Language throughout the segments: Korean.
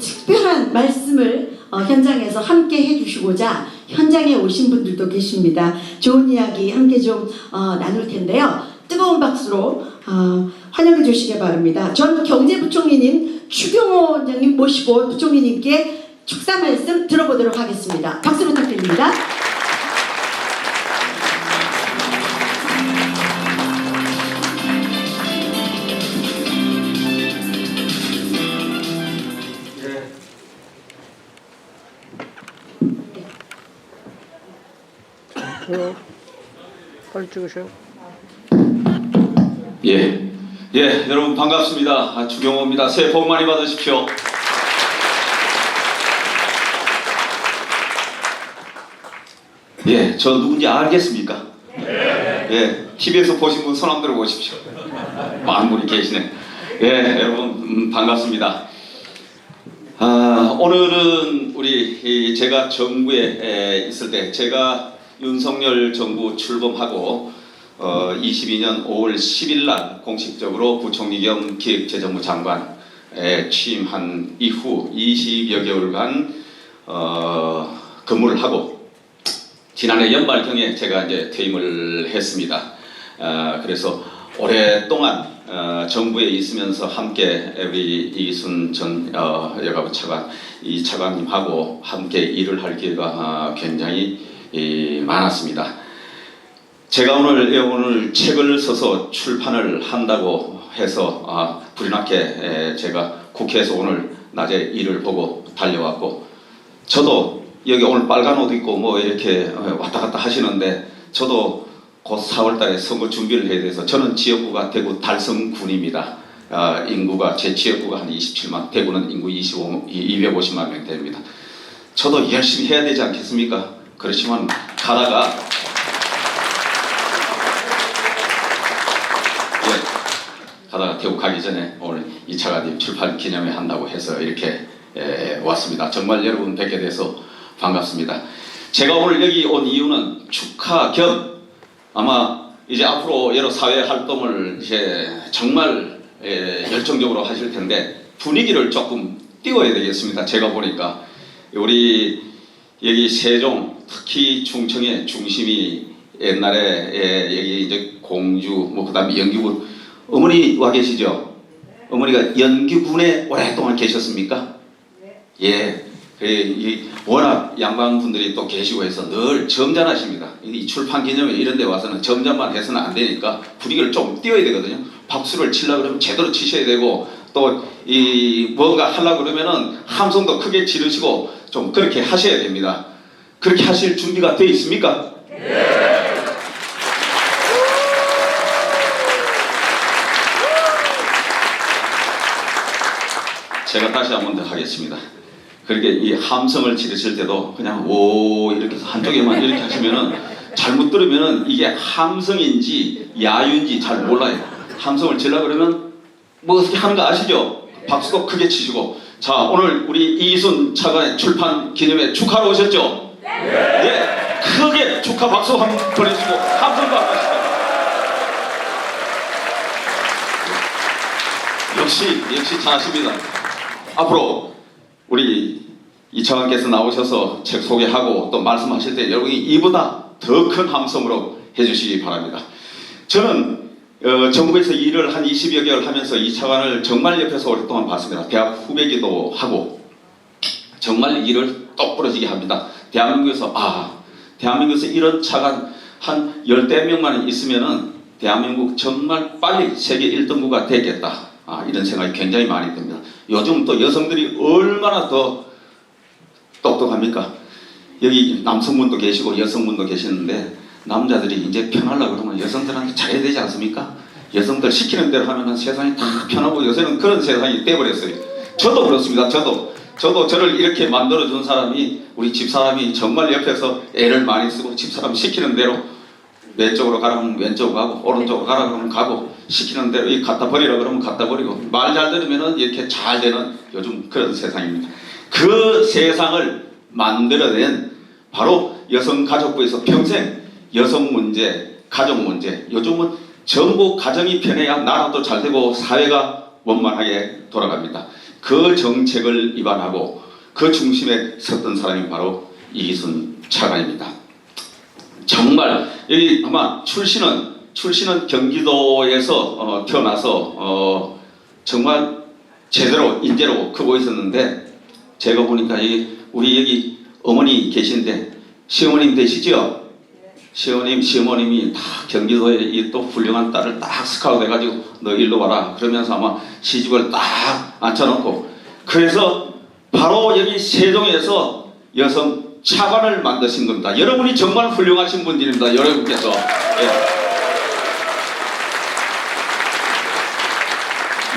특별한 말씀을 어, 현장에서 함께 해주시고자 현장에 오신 분들도 계십니다. 좋은 이야기 함께 좀 어, 나눌 텐데요. 뜨거운 박수로 어, 환영해 주시기 바랍니다. 전 경제부총리님 추경호 원장님 모시고 부총리님께 축사 말씀 들어보도록 하겠습니다. 박수 부탁드립니다. 빨리 찍으세요. 예. 예, 여러분 반갑습니다. 아, 주경호입니다. 새해 복 많이 받으십시오. 예, 저 누군지 알겠습니까? 예, TV에서 보신 분 손 한번 들어 보십시오. 많은 분이 계시네. 예, 여러분 음, 반갑습니다. 아, 오늘은 우리 이 제가 정부에 에, 있을 때 제가 윤석열 정부 출범하고 어, 22년 5월 10일 날 공식적으로 부총리 겸 기획재정부 장관에 취임한 이후 20여 개월간 어, 근무를 하고 지난해 연말경에 제가 이제 퇴임을 했습니다. 아, 그래서 오랫동안 어, 정부에 있으면서 함께 우리 이순 전 어, 여가부 차관 이 차관님하고 함께 일을 할 기회가 아, 굉장히 이, 많았습니다. 제가 오늘 예, 오늘 책을 써서 출판을 한다고 해서 아, 불이 나게 에, 제가 국회에서 오늘 낮에 일을 보고 달려왔고 저도 여기 오늘 빨간 옷 입고 뭐 이렇게 어, 왔다 갔다 하시는데 저도 곧 4월달에 선거 준비를 해야 돼서 저는 지역구가 대구 달성군입니다. 아, 인구가 제 지역구가 한 27만, 대구는 인구 25, 250만 명 됩니다. 저도 열심히 해야 되지 않겠습니까? 그렇지만 가다가 예, 가다가 태국 가기 전에 오늘 이 차가님 출판 기념회 한다고 해서 이렇게 예, 왔습니다. 정말 여러분 뵙게 돼서 반갑습니다. 제가 오늘 여기 온 이유는 축하 겸 아마 이제 앞으로 여러 사회 활동을 이제 정말 예, 열정적으로 하실 텐데 분위기를 조금 띄워야 되겠습니다. 제가 보니까 우리 여기 세종 특히 충청의 중심이 옛날에 예, 여기 이제 공주 뭐 그다음에 연기군 어머니 와 계시죠? 어머니가 연기군에 오랫동안 계셨습니까? 예. 그, 이 워낙 양반분들이 또 계시고 해서 늘 점잖하십니다. 이 출판 기념회 이런 데 와서는 점잖만 해서는 안 되니까 분위기를 좀 띄워야 되거든요. 박수를 치려 그러면 제대로 치셔야 되고 또 이 뭔가 하려 그러면은 함성도 크게 지르시고 좀 그렇게 하셔야 됩니다. 그렇게 하실 준비가 돼 있습니까? 제가 다시 한 번 더 하겠습니다. 그렇게 이 함성을 지르실 때도 그냥 오 이렇게 한쪽에만 이렇게 하시면은 잘못 들으면은 이게 함성인지 야유인지 잘 몰라요. 함성을 질러 그러면 뭐 어떻게 하는 거 아시죠? 박수도 크게 치시고 자 오늘 우리 이순 차관의 출판 기념회 축하로 오셨죠? 네. 예, 크게 축하 박수 한번 보내주시고 함성도 한번. 역시 역시 잘하십니다. 앞으로 우리 이 차관께서 나오셔서 책 소개하고 또 말씀하실 때 여러분이 이보다 더 큰 함성으로 해주시기 바랍니다. 저는 어, 정부에서 일을 한 20여 개월 하면서 이 차관을 정말 옆에서 오랫동안 봤습니다. 대학 후배기도 하고 정말 일을 똑부러지게 합니다. 대한민국에서 아 대한민국에서 이런 차관 한 열대 명만 있으면은 대한민국 정말 빨리 세계 1등국가 되겠다. 아, 이런 생각이 굉장히 많이 듭니다. 요즘 또 여성들이 얼마나 더 똑똑합니까? 여기 남성분도 계시고 여성분도 계시는데 남자들이 이제 편하려고 그러면 여성들한테 잘해야 되지 않습니까? 여성들 시키는 대로 하면 세상이 다 편하고 요새는 그런 세상이 돼버렸어요. 저도 그렇습니다. 저도 저도 저를 이렇게 만들어 준 사람이 우리 집 사람이 정말 옆에서 애를 많이 쓰고 집 사람 시키는 대로 왼쪽으로 가라 하면 왼쪽으로 가고 오른쪽으로 가라 그러면 가고 시키는 대로 이 갖다 버리라 그러면 갖다 버리고 말 잘 들으면은 이렇게 잘 되는 요즘 그런 세상입니다. 그 세상을 만들어낸 바로 여성 가족부에서 평생 여성 문제, 가족 문제 요즘은 전부 가정이 편해야 나라도 잘 되고 사회가 원만하게 돌아갑니다. 그 정책을 위반하고 그 중심에 섰던 사람이 바로 이기순 차관입니다. 정말 여기 아마 출신은 출신은 경기도에서 어, 태어나서 어, 정말 제대로 인재로 크고 있었는데 제가 보니까 이 우리 여기 어머니 계신데 시어머님 되시죠? 시어머님, 시어머님이 다 경기도에 이 또 훌륭한 딸을 딱 스카우트 해가지고 너 일로 와라 그러면서 아마 시집을 딱 앉혀놓고 그래서 바로 여기 세종에서 여성 차관을 만드신 겁니다. 여러분이 정말 훌륭하신 분들입니다. 여러분께서. 예.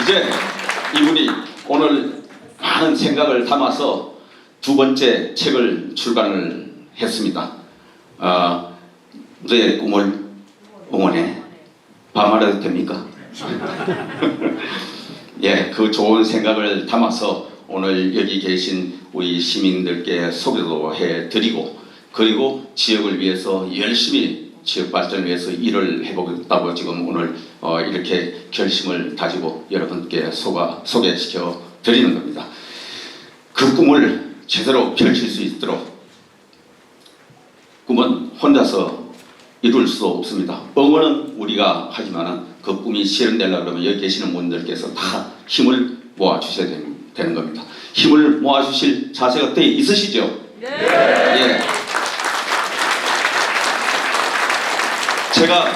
이제 이분이 오늘 많은 생각을 담아서 두 번째 책을 출간을 했습니다. 아, 너의 꿈을 응원해. 반말해도 됩니까? 예, 그 좋은 생각을 담아서 오늘 여기 계신 우리 시민들께 소개도 해드리고 그리고 지역을 위해서 열심히 지역 발전을 위해서 일을 해보겠다고 지금 오늘 어, 이렇게 결심을 가지고 여러분께 소가, 소개시켜 드리는 겁니다. 그 꿈을 제대로 펼칠 수 있도록 꿈은 혼자서 이룰 수 없습니다. 응원은 우리가 하지만은 그 꿈이 실현되려고 그러면 여기 계시는 분들께서 다 힘을 모아 주셔야 되는, 겁니다. 힘을 모아 주실 자세가 돼 있으시죠? 예. 제가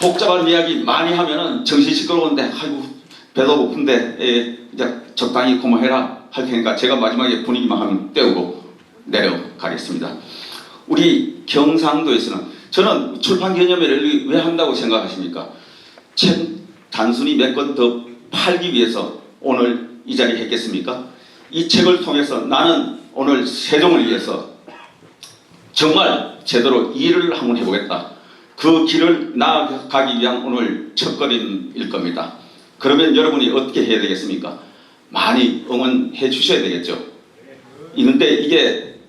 복잡한 이야기 많이 하면은 정신 시끄러운데 아이고 배도 고픈데 예, 이제 적당히 그만해라 할 테니까 제가 마지막에 분위기만 하면 떼우고 내려가겠습니다. 우리 경상도에서는 저는 출판 기념회를 왜 한다고 생각하십니까? 책 단순히 몇 권 더 팔기 위해서 오늘 이 자리 했겠습니까? 이 책을 통해서 나는 오늘 세종을 위해서 정말 제대로 일을 한번 해보겠다. 그 길을 나아가기 위한 오늘 첫 걸음일 겁니다. 그러면 여러분이 어떻게 해야 되겠습니까? 많이 응원해 주셔야 되겠죠. 있는데 이게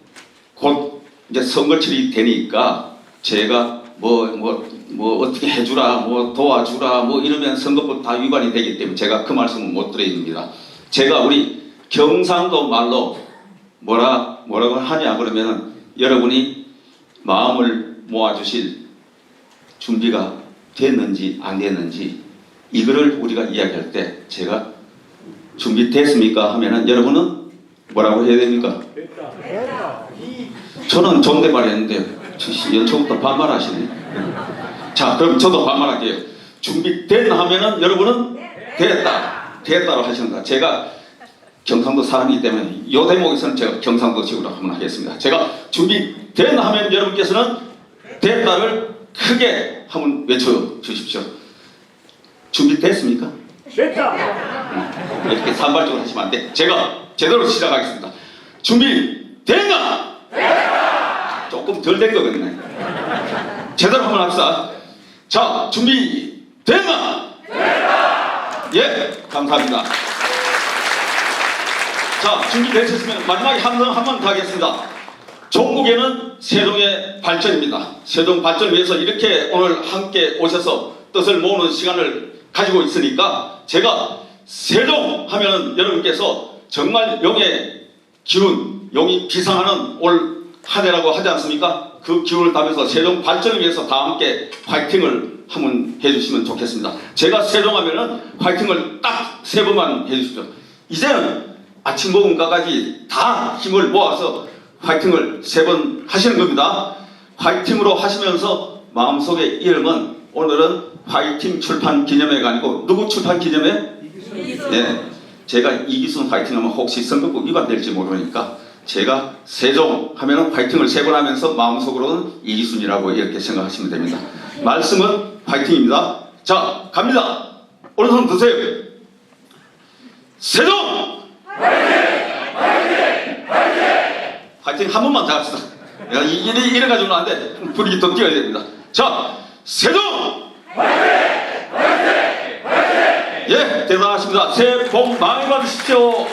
곧 이제 선거철이 되니까 제가 뭐 뭐 뭐 어떻게 해주라 뭐 도와주라 뭐 이러면 선거법 다 위반이 되기 때문에 제가 그 말씀은 못 드립니다. 제가 우리 경상도 말로 뭐라 뭐라고 하냐 그러면은 여러분이 마음을 모아주실 준비가 됐는지 안 됐는지 이거를 우리가 이야기할 때 제가 준비됐습니까 하면은 여러분은 뭐라고 해야 됩니까? 저는 존댓말 했는데 연초부터 반말하시네. 자, 그럼 저도 반말할게요. 준비됐나 하면은 여러분은 됐다. 됐다고 하시는 거야. 제가 경상도 사람이기 때문에 이 대목에서는 제가 경상도 식으로 한번 하겠습니다. 제가 준비됐나 하면 여러분께서는 됐다를 크게 한번 외쳐 주십시오. 준비됐습니까? 됐다. 이렇게 산발적으로 하시면 안 돼. 제가 제대로 시작하겠습니다. 준비됐나? 조금 덜 된 거겠네. 제대로 한번 합시다. 자, 준비 됐나? 예, 감사합니다. 자, 준비되셨으면 마지막에 한번 한 번 더 하겠습니다. 종국에는 세종의 발전입니다. 세종 발전을 위해서 이렇게 오늘 함께 오셔서 뜻을 모으는 시간을 가지고 있으니까 제가 세종 하면은 여러분께서 정말 용의 기운, 용이 비상하는 올 한 해라고 하지 않습니까? 그 기운을 담아서 세종 발전을 위해서 다 함께 파이팅을 한번 해주시면 좋겠습니다. 제가 세종하면은 파이팅을 딱 세 번만 해주십시오. 이제는 아침 먹음까지 다 힘을 모아서 파이팅을 세 번 하시는 겁니다. 파이팅으로 하시면서 마음속에 이름은 오늘은 파이팅 출판 기념회가 아니고 누구 출판 기념회? 네. 제가 이기순 파이팅 하면 혹시 선거법 위반될지 모르니까 제가 세종 하면은 파이팅을 세 번 하면서 마음속으로는 이기순이라고 이렇게 생각하시면 됩니다. 말씀은 파이팅입니다. 자, 갑니다. 오른손 드세요. 세종! 파이팅 한 번만 더 합시다. 야, 이- 이래, 이래가지고는 안 돼. 분위기 더 띄워야 됩니다. 자, 세종! 예, 대단하십니다. 새해 복 많이 받으십시오.